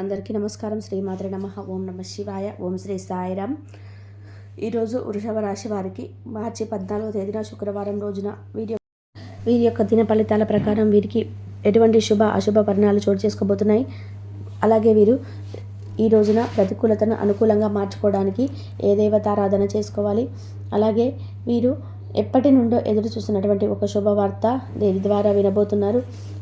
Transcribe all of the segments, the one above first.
అందరికీ నమస్కారం. శ్రీమాతృ నమ. ఓం నమ శివాయ. ఓం శ్రీ సాయిరామ్. ఈరోజు వృషభ రాశి వారికి మార్చి పద్నాలుగో తేదీన శుక్రవారం రోజున వీరి వీరి యొక్క దిన ఫలితాల ప్రకారం వీరికి ఎటువంటి శుభ అశుభ పరిణాలు చోటు చేసుకోబోతున్నాయి. అలాగే వీరు ఈ రోజున ప్రతికూలతను అనుకూలంగా మార్చుకోవడానికి ఏ దేవతారాధన చేసుకోవాలి? అలాగే వీరు ఎప్పటి నుండో ఎదురు చూస్తున్నటువంటి ఒక శుభవార్త దేని ద్వారా వినబోతున్నారు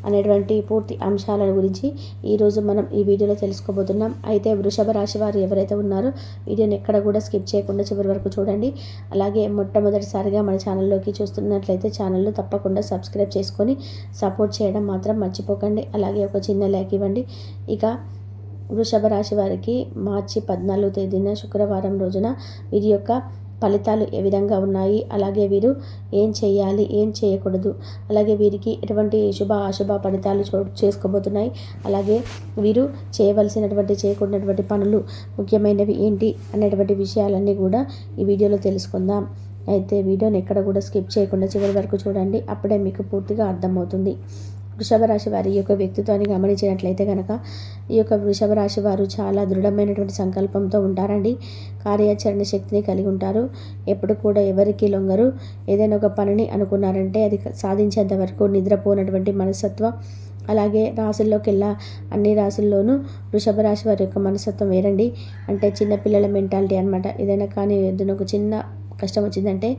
అనేటువంటి పూర్తి అంశాల గురించి ఈరోజు మనం ఈ వీడియోలో తెలుసుకోబోతున్నాం. అయితే వృషభ రాశి వారు ఎవరైతే ఉన్నారో వీడియోని ఎక్కడ కూడా స్కిప్ చేయకుండా చివరి వరకు చూడండి. అలాగే మొట్టమొదటిసారిగా మన ఛానల్లోకి చూస్తున్నట్లయితే ఛానల్లో తప్పకుండా సబ్స్క్రైబ్ చేసుకొని సపోర్ట్ చేయడం మాత్రం మర్చిపోకండి. అలాగే ఒక చిన్న లైక్ ఇవ్వండి. ఇక వృషభ రాశి వారికి మార్చి పద్నాలుగు తేదీన శుక్రవారం రోజున వీరి యొక్క ఫలితాలు ఏ విధంగా ఉన్నాయి? అలాగే వీరు ఏం చేయాలి? ఏం చేయకూడదు? అలాగే వీరికి ఎటువంటి శుభ అశుభ ఫలితాలు చోటు చేసుకోబోతున్నాయి? అలాగే వీరు చేయవలసినటువంటి చేయకూడనటువంటి పనులు ముఖ్యమైనవి ఏంటి? అనేటువంటి విషయాలన్నీ కూడా ఈ వీడియోలో తెలుసుకుందాం. అయితే వీడియోని ఎక్కడ కూడా స్కిప్ చేయకుండా చివరి వరకు చూడండి. అప్పుడే మీకు పూర్తిగా అర్థమవుతుంది. వృషభ రాశి వారి యొక్క వ్యక్తిత్వాన్ని గమనించినట్లయితే కనుక ఈ యొక్క వృషభ రాశి వారు చాలా దృఢమైనటువంటి సంకల్పంతో ఉంటారండి. కార్యాచరణ శక్తిని కలిగి ఉంటారు. ఎప్పుడు కూడా ఎవరికి లొంగరు. ఏదైనా ఒక పనిని అనుకున్నారంటే అది సాధించేంత వరకు నిద్రపోనటువంటి మనస్తత్వం. అలాగే రాసుల్లోకెల్లా అన్ని రాసుల్లోనూ వృషభ రాశి వారి యొక్క మనస్తత్వం వేరండి. అంటే చిన్నపిల్లల మెంటాలిటీ అనమాట ఏదైనా కానీ ఏదైనా ఒక చిన్న కష్టం వచ్చిందంటే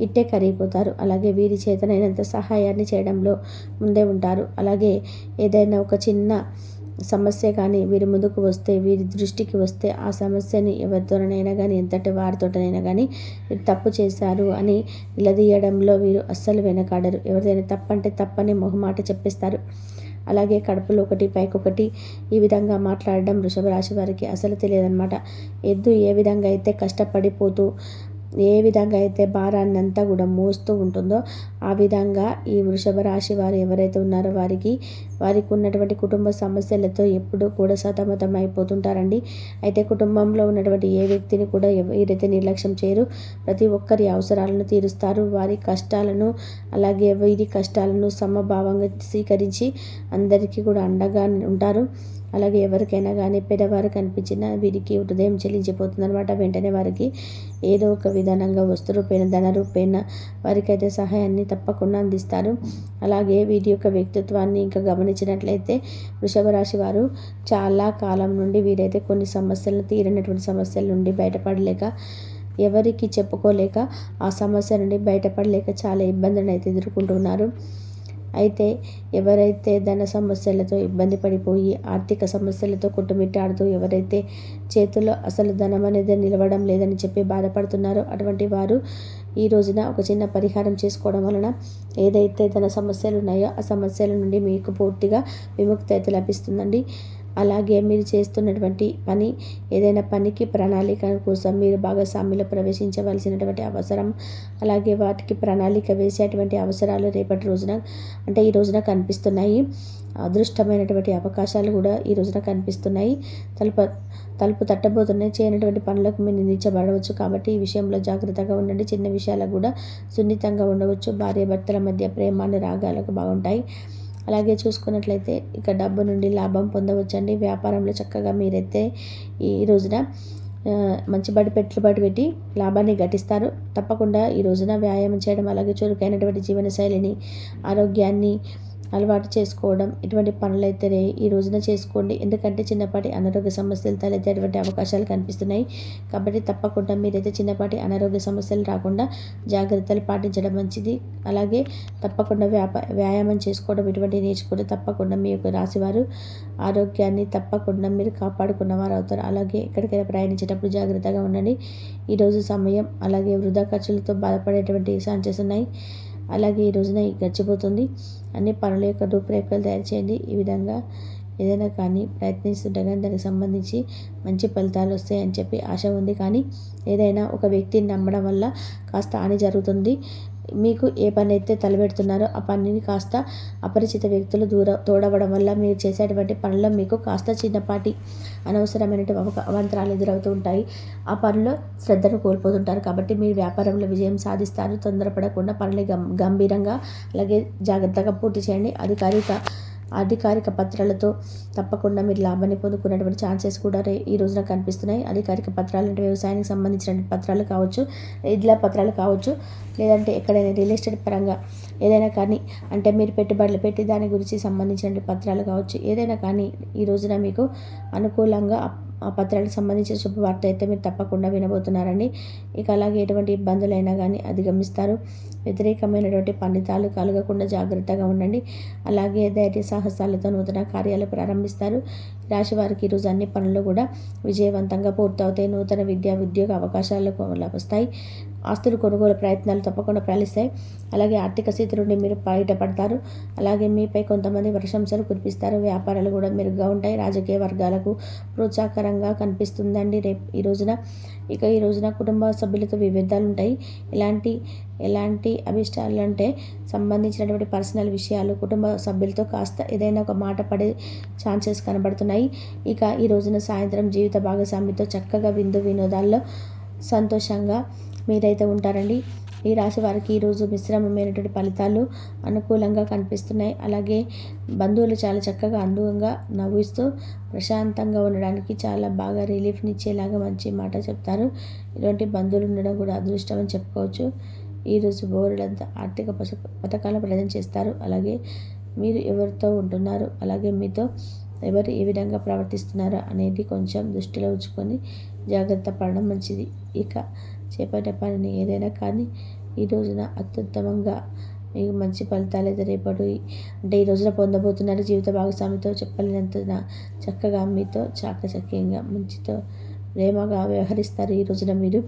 ఇట్టే కరిగిపోతారు. అలాగే వీరి చేతనైనంత సహాయాన్ని చేయడంలో ముందే ఉంటారు. అలాగే ఏదైనా ఒక చిన్న సమస్య కానీ వీరి ముందుకు వస్తే వీరి దృష్టికి వస్తే ఆ సమస్యని ఎవరితోనైనా కానీ ఎంతటి వారితోటనైనా కానీ వీరు తప్పు చేశారు అని నిలదీయడంలో వీరు అస్సలు వెనకాడరు. ఎవరిదైనా తప్పంటే తప్పని మొహమాట చెప్పేస్తారు. అలాగే కడుపులో ఒకటి పైకొకటి ఈ విధంగా మాట్లాడడం వృషభ రాశి వారికి అసలు తెలియదన్నమాట. ఎద్దు ఏ విధంగా అయితే కష్టపడిపోతూ ఏ విధంగా అయితే భారాన్ని అంతా కూడా మోస్తూ ఉంటుందో ఆ విధంగా ఈ వృషభ రాశి వారు ఎవరైతే ఉన్నారో వారికి వారికి ఉన్నటువంటి కుటుంబ సమస్యలతో ఎప్పుడూ కూడా సతమతం అయిపోతుంటారండి. అయితే కుటుంబంలో ఉన్నటువంటి ఏ వ్యక్తిని కూడా ఎవరైతే నిర్లక్ష్యం చేయరు. ప్రతి ఒక్కరి అవసరాలను తీరుస్తారు. వారి కష్టాలను అలాగే వీరి కష్టాలను సమభావంగా స్వీకరించి అందరికీ కూడా అండగా ఉంటారు. అలాగే ఎవరికైనా కానీ పెద్దవారు కనిపించిన వీరికి హృదయం చెల్లించిపోతుందనమాట వెంటనే వారికి ఏదో ఒక విధానంగా వస్తు రూపేణ ధన రూపేణ వారికైతే సహాయాన్ని తప్పకుండా అందిస్తారు. అలాగే వీరి యొక్క వ్యక్తిత్వాన్ని ఇంకా గమనించినట్లయితే వృషభ రాశి వారు చాలా కాలం నుండి వీరైతే కొన్ని సమస్యలను తీరనటువంటి సమస్యల నుండి బయటపడలేక ఎవరికి చెప్పుకోలేక ఆ సమస్య నుండి బయటపడలేక చాలా ఇబ్బందులను అయితే ఎదుర్కొంటున్నారు. అయితే ఎవరైతే ధన సమస్యలతో ఇబ్బంది పడిపోయి ఆర్థిక సమస్యలతో కొట్టుమిట్టాడుతూ ఎవరైతే చేతుల్లో అసలు ధనం అనేది నిలవడం లేదని చెప్పి బాధపడుతున్నారో అటువంటి వారు ఈ రోజున ఒక చిన్న పరిహారం చేసుకోవడం వలన ఏదైతే ధన సమస్యలు ఉన్నాయో ఆ సమస్యల నుండి మీకు పూర్తిగా విముక్తి అయితే లభిస్తుందండి. అలాగే మీరు చేస్తున్నటువంటి పని ఏదైనా పనికి ప్రణాళిక కోసం మీరు భాగస్వామ్యంలో ప్రవేశించవలసినటువంటి అవసరం అలాగే వాటికి ప్రణాళిక వేసేటువంటి అవసరాలు రేపటి రోజున అంటే ఈ రోజున కనిపిస్తున్నాయి. అదృష్టమైనటువంటి అవకాశాలు కూడా ఈ రోజున కనిపిస్తున్నాయి. తలుపు తలుపు తట్టబోతున్నాయి చేయనటువంటి పనులకు మీరు నిందించబడవచ్చు. కాబట్టి ఈ విషయంలో జాగ్రత్తగా ఉండండి. చిన్న విషయాలకు కూడా సున్నితంగా ఉండవచ్చు. భార్య భర్తల మధ్య ప్రేమాను రాగాలకు బాగుంటాయి. అలాగే చూసుకున్నట్లయితే ఇక డబ్బు నుండి లాభం పొందవచ్చండి. వ్యాపారంలో చక్కగా మీరైతే ఈ రోజున మంచి బడి పెట్టుబడి పెట్టి లాభాన్ని ఘటిస్తారు. తప్పకుండా ఈ రోజున వ్యాయామం చేయడం అలాగే చురుకైనటువంటి జీవనశైలిని ఆరోగ్యాన్ని అలవాటు చేసుకోవడం ఇటువంటి పనులైతేనే ఈ రోజున చేసుకోండి. ఎందుకంటే చిన్నపాటి అనారోగ్య సమస్యలు తలెత్తేటువంటి అవకాశాలు కనిపిస్తున్నాయి. కాబట్టి తప్పకుండా మీరైతే చిన్నపాటి అనారోగ్య సమస్యలు రాకుండా జాగ్రత్తలు పాటించడం మంచిది. అలాగే తప్పకుండా వ్యాప వ్యాయామం చేసుకోవడం ఇటువంటి నేర్చుకోవడం తప్పకుండా మీ యొక్క రాశివారు ఆరోగ్యాన్ని తప్పకుండా మీరు కాపాడుకున్న వారు అవుతారు. అలాగే ఎక్కడికైనా ప్రయాణించేటప్పుడు జాగ్రత్తగా ఉండండి. ఈరోజు సమయం అలాగే వృధా ఖర్చులతో బాధపడేటువంటి ఛాన్సెస్ ఉన్నాయి. అలాగే ఈ రోజున గడిచిపోతుంది. అన్ని పనుల యొక్క రూపురేఖలు తయారు చేయండి. ఈ విధంగా ఏదైనా కానీ ప్రయత్నిస్తుండగా దానికి సంబంధించి మంచి ఫలితాలు వస్తాయని చెప్పి ఆశ ఉంది. కానీ ఏదైనా ఒక వ్యక్తిని నమ్మడం వల్ల కాస్త హాని జరుగుతుంది. మీకు ఏ పని అయితే తలపెడుతున్నారో ఆ పనిని కాస్త అపరిచిత వ్యక్తులు దూర తోడవడం వల్ల మీరు చేసేటువంటి పనుల్లో మీకు కాస్త చిన్నపాటి అనవసరమైనటువంటి అవంతరాలు ఎదురవుతూ ఉంటాయి. ఆ పనిలో శ్రద్ధను కోల్పోతుంటారు. కాబట్టి మీరు వ్యాపారంలో విజయం సాధిస్తారు. తొందరపడకుండా పనులు గం గంభీరంగా అలాగే జాగ్రత్తగా పూర్తి చేయండి. అధికారిక అధికారిక పత్రాలతో తప్పకుండా మీరు లాభాన్ని పొందుకునేటువంటి ఛాన్సెస్ కూడా రే ఈ రోజున కనిపిస్తున్నాయి. అధికారిక పత్రాలు అంటే వ్యవసాయానికి సంబంధించిన పత్రాలు కావచ్చు ఇదిలా పత్రాలు కావచ్చు లేదంటే ఎక్కడైనా రియల్ ఎస్టేట్ పరంగా ఏదైనా కానీ అంటే మీరు పెట్టుబడులు పెట్టి దాని గురించి సంబంధించిన పత్రాలు కావచ్చు ఏదైనా కానీ ఈ రోజున మీకు అనుకూలంగా ఆ పత్రాలకు సంబంధించిన శుభవార్త అయితే మీరు తప్పకుండా వినబోతున్నారండి. ఇక అలాగే ఎటువంటి ఇబ్బందులైనా కానీ అధిగమిస్తారు. వ్యతిరేకమైనటువంటి పండితాలు కలగకుండా జాగ్రత్తగా ఉండండి. అలాగే ధైర్య సాహసాలతో నూతన కార్యాలు ప్రారంభిస్తారు. రాశి వారికి ఈరోజు అన్ని పనులు కూడా విజయవంతంగా పూర్తవుతాయి. నూతన విద్యా ఉద్యోగ అవకాశాలు లభిస్తాయి. ఆస్తులు కొనుగోలు ప్రయత్నాలు తప్పకుండా ఫలిస్తాయి. అలాగే ఆర్థిక స్థితి నుండి మీరు బయటపడతారు. అలాగే మీపై కొంతమంది ప్రశంసలు కురిపిస్తారు. వ్యాపారాలు కూడా మెరుగ్గా ఉంటాయి. రాజకీయ వర్గాలకు ప్రోత్సాహకరంగా కనిపిస్తుందండి రేపు ఈ రోజున. ఇక ఈ రోజున కుటుంబ సభ్యులతో విభేదాలు ఉంటాయి. ఎలాంటి ఎలాంటి అభిష్టాలు అంటే సంబంధించినటువంటి పర్సనల్ విషయాలు కుటుంబ సభ్యులతో కాస్త ఏదైనా ఒక మాట పడే ఛాన్సెస్ కనబడుతున్నాయి. ఇక ఈ రోజున సాయంత్రం జీవిత భాగస్వామితో చక్కగా విందు వినోదాల్లో సంతోషంగా మీరైతే ఉంటారండి. ఈ రాశి వారికి ఈరోజు మిశ్రమమైనటువంటి ఫలితాలు అనుకూలంగా కనిపిస్తున్నాయి. అలాగే బంధువులు చాలా చక్కగా అనుభవంగా నవ్విస్తూ ప్రశాంతంగా ఉండడానికి చాలా బాగా రిలీఫ్నిచ్చేలాగా మంచి మాట చెప్తారు. ఇటువంటి బంధువులు ఉండడం కూడా అదృష్టం అని చెప్పుకోవచ్చు. ఈరోజు బోరులంతా ఆర్థిక పస పథకాలు ప్రజెంట్ చేస్తారు. అలాగే మీరు ఎవరితో ఉంటున్నారు? అలాగే మీతో ఎవరు ఏ విధంగా ప్రవర్తిస్తున్నారో అనేది కొంచెం దృష్టిలో ఉంచుకొని జాగ్రత్త పడడం మంచిది. ఇక చేపట్టే పనిని ఏదైనా కానీ ఈ రోజున అత్యుత్తమంగా మీకు మంచి ఫలితాలు అయితే అంటే ఈ రోజున పొందబోతున్నారు జీవిత భాగస్వామితో చెప్పలేనంత చక్కగా మీతో చాకచక్యంగా మంచితో ప్రేమగా వ్యవహరిస్తారు ఈ రోజున మీరు.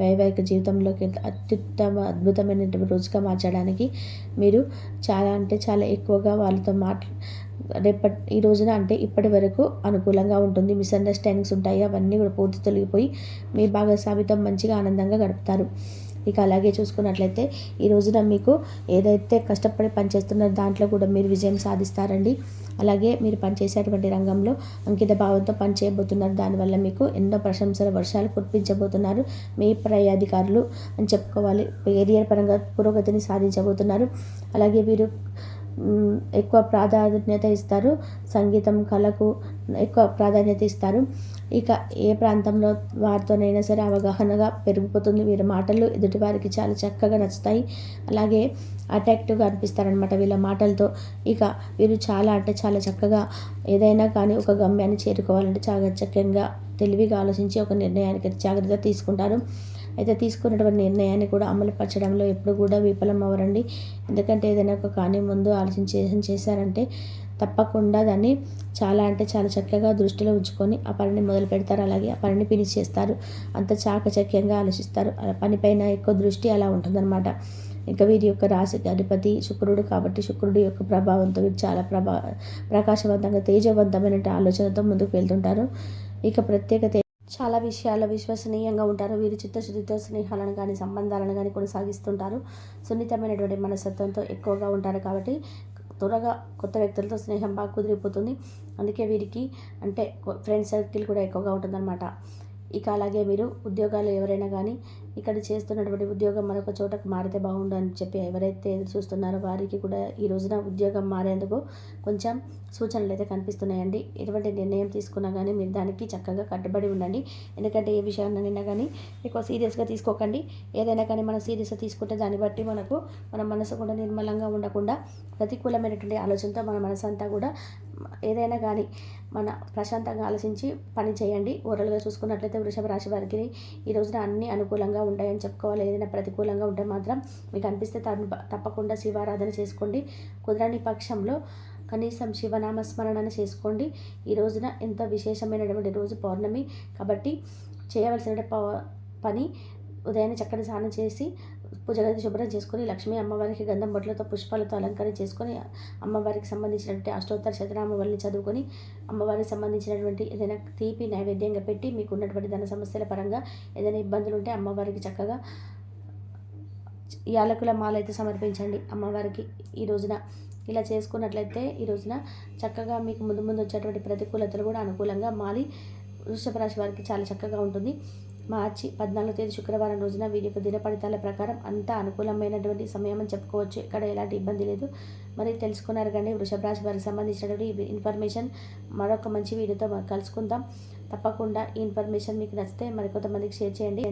వైవాహిక జీవితంలోకి అత్యుత్తమ అద్భుతమైన రోజుగా మార్చడానికి మీరు చాలా అంటే చాలా ఎక్కువగా వాళ్ళతో మాట్లా రేపటి ఈ రోజున అంటే ఇప్పటి వరకు అనుకూలంగా ఉంటుంది. మిస్అండర్స్టాండింగ్స్ ఉంటాయి. అవన్నీ కూడా పూర్తి తొలగిపోయి మీ భాగస్వామితో మంచిగా ఆనందంగా గడుపుతారు. ఇక అలాగే చూసుకున్నట్లయితే ఈ రోజున మీకు ఏదైతే కష్టపడి పనిచేస్తున్నారో దాంట్లో కూడా మీరు విజయం సాధిస్తారండి. అలాగే మీరు పనిచేసేటువంటి రంగంలో అంకిత భావంతో పనిచేయబోతున్నారు. దానివల్ల మీకు ఎన్నో ప్రశంసల వర్షాలు కురిపించబోతున్నారు. మీ పై అధికారులు అని చెప్పుకోవాలి. కెరియర్ పరంగా పురోగతిని సాధించబోతున్నారు. అలాగే వీరు ఎక్కువ ప్రాధాన్యత ఇస్తారు. సంగీతం కళకు ఎక్కువ ప్రాధాన్యత ఇస్తారు. ఇక ఏ ప్రాంతంలో వారితోనైనా సరే అవగాహనగా పెరిగిపోతుంది. వీరి మాటలు ఎదుటివారికి చాలా చక్కగా నచ్చుతాయి. అలాగే అట్రాక్టివ్గా అనిపిస్తారనమాట వీళ్ళ మాటలతో. ఇక వీరు చాలా అంటే చాలా చక్కగా ఏదైనా కానీ ఒక గమ్యాన్ని చేరుకోవాలంటే చాలా చక్కగా తెలివిగా ఆలోచించి ఒక నిర్ణయానికి జాగ్రత్త తీసుకుంటారు. అయితే తీసుకున్నటువంటి నిర్ణయాన్ని కూడా అమలుపరచడంలో ఎప్పుడు కూడా విఫలం అవ్వరండి ఎందుకంటే ఏదైనా ఒక కానీ ముందు ఆలోచించి చేశారంటే తప్పకుండా దాన్ని చాలా అంటే చాలా చక్కగా దృష్టిలో ఉంచుకొని ఆ పనిని మొదలు పెడతారు. అలాగే ఆ పనిని ఫినిష్ చేస్తారు. అంత చాకచక్యంగా ఆలోచిస్తారు. ఆ పనిపైన ఎక్కువ దృష్టి అలా ఉంటుందన్నమాట. ఇంకా వీరి యొక్క రాశి అధిపతి శుక్రుడు కాబట్టి శుక్రుడు యొక్క ప్రభావంతో వీరు చాలా ప్రభా ప్రకాశవంతంగా తేజవంతమైన ఆలోచనతో ముందుకు వెళ్తుంటారు. ఇక ప్రత్యేకత చాలా విషయాల్లో విశ్వసనీయంగా ఉంటారు. వీరు చిత్తశుద్ధితో స్నేహాలను కానీ సంబంధాలను కానీ కొనసాగిస్తుంటారు. సున్నితమైనటువంటి మనస్తత్వంతో ఎక్కువగా ఉంటారు కాబట్టి త్వరగా కొత్త వ్యక్తులతో స్నేహం బాగా కుదిరిపోతుంది. అందుకే వీరికి అంటే ఫ్రెండ్ సర్కిల్ కూడా ఎక్కువగా ఉంటుందన్నమాట. ఇక అలాగే మీరు ఉద్యోగాలు ఎవరైనా కానీ ఇక్కడ చేస్తున్నటువంటి ఉద్యోగం మరొక చోటకు మారితే బాగుండు అని చెప్పి ఎవరైతే చూస్తున్నారో వారికి కూడా ఈ రోజున ఉద్యోగం మారేందుకు కొంచెం సూచనలు అయితే కనిపిస్తున్నాయండి. ఎటువంటి నిర్ణయం తీసుకున్నా కానీ మీరు దానికి చక్కగా కట్టుబడి ఉండండి. ఎందుకంటే ఏ విషయాన్నైనా కానీ ఎక్కువ సీరియస్గా తీసుకోకండి. ఏదైనా కానీ మనం సీరియస్గా తీసుకుంటే దాన్ని బట్టి మనకు మన మనసు కూడా నిర్మలంగా ఉండకుండా ప్రతికూలమైనటువంటి ఆలోచనతో మన మనసు అంతా కూడా ఏదైనా కానీ మన ప్రశాంతంగా ఆలోచించి పని చేయండి. ఓవరాల్గా చూసుకున్నట్లయితే వృషభ రాశి వారికి ఈ రోజున అన్ని అనుకూలంగా ఉంటాయని చెప్పుకోవాలి. ఏదైనా ప్రతికూలంగా ఉంటే మాత్రం మీకు అనిపిస్తే తప్పకుండా శివారాధన చేసుకోండి. కుదరని పక్షంలో కనీసం శివనామస్మరణను చేసుకోండి. ఈ రోజున ఎంత విశేషమైనటువంటి రోజు పౌర్ణమి. కాబట్టి చేయవలసిన పని ఉదయాన్నే చక్కటి స్నానం చేసి పూజ గది శుభ్రం చేసుకొని లక్ష్మీ అమ్మవారికి గంధం బొట్లతో పుష్పాలతో అలంకరణ చేసుకొని అమ్మవారికి సంబంధించినటువంటి అష్టోత్తర శతనామవల్ని చదువుకొని అమ్మవారికి సంబంధించినటువంటి ఏదైనా తీపి నైవేద్యంగా పెట్టి మీకు ఉన్నటువంటి ధన సమస్యల పరంగా ఏదైనా ఇబ్బందులు ఉంటే అమ్మవారికి చక్కగా యాలకుల మాల అయితే సమర్పించండి అమ్మవారికి ఈ రోజున. ఇలా చేసుకున్నట్లయితే ఈ రోజున చక్కగా మీకు ముందు ముందు వచ్చేటువంటి ప్రతికూలతలు కూడా అనుకూలంగా మారి వృషభ రాశి వారికి చాలా చక్కగా ఉంటుంది. మార్చి పద్నాలుగో తేదీ శుక్రవారం రోజున వీరి యొక్క దిన ఫలితాల ప్రకారం అంతా అనుకూలమైనటువంటి సమయం అని చెప్పుకోవచ్చు. ఇక్కడ ఎలాంటి ఇబ్బంది లేదు. మరి తెలుసుకున్నారు కానీ వృషభ రాశి వారికి సంబంధించినటువంటి ఇన్ఫర్మేషన్. మరొక మంచి వీడియోతో కలుసుకుందాం. తప్పకుండా ఈ ఇన్ఫర్మేషన్ మీకు నచ్చితే మరికొంతమందికి షేర్ చేయండి.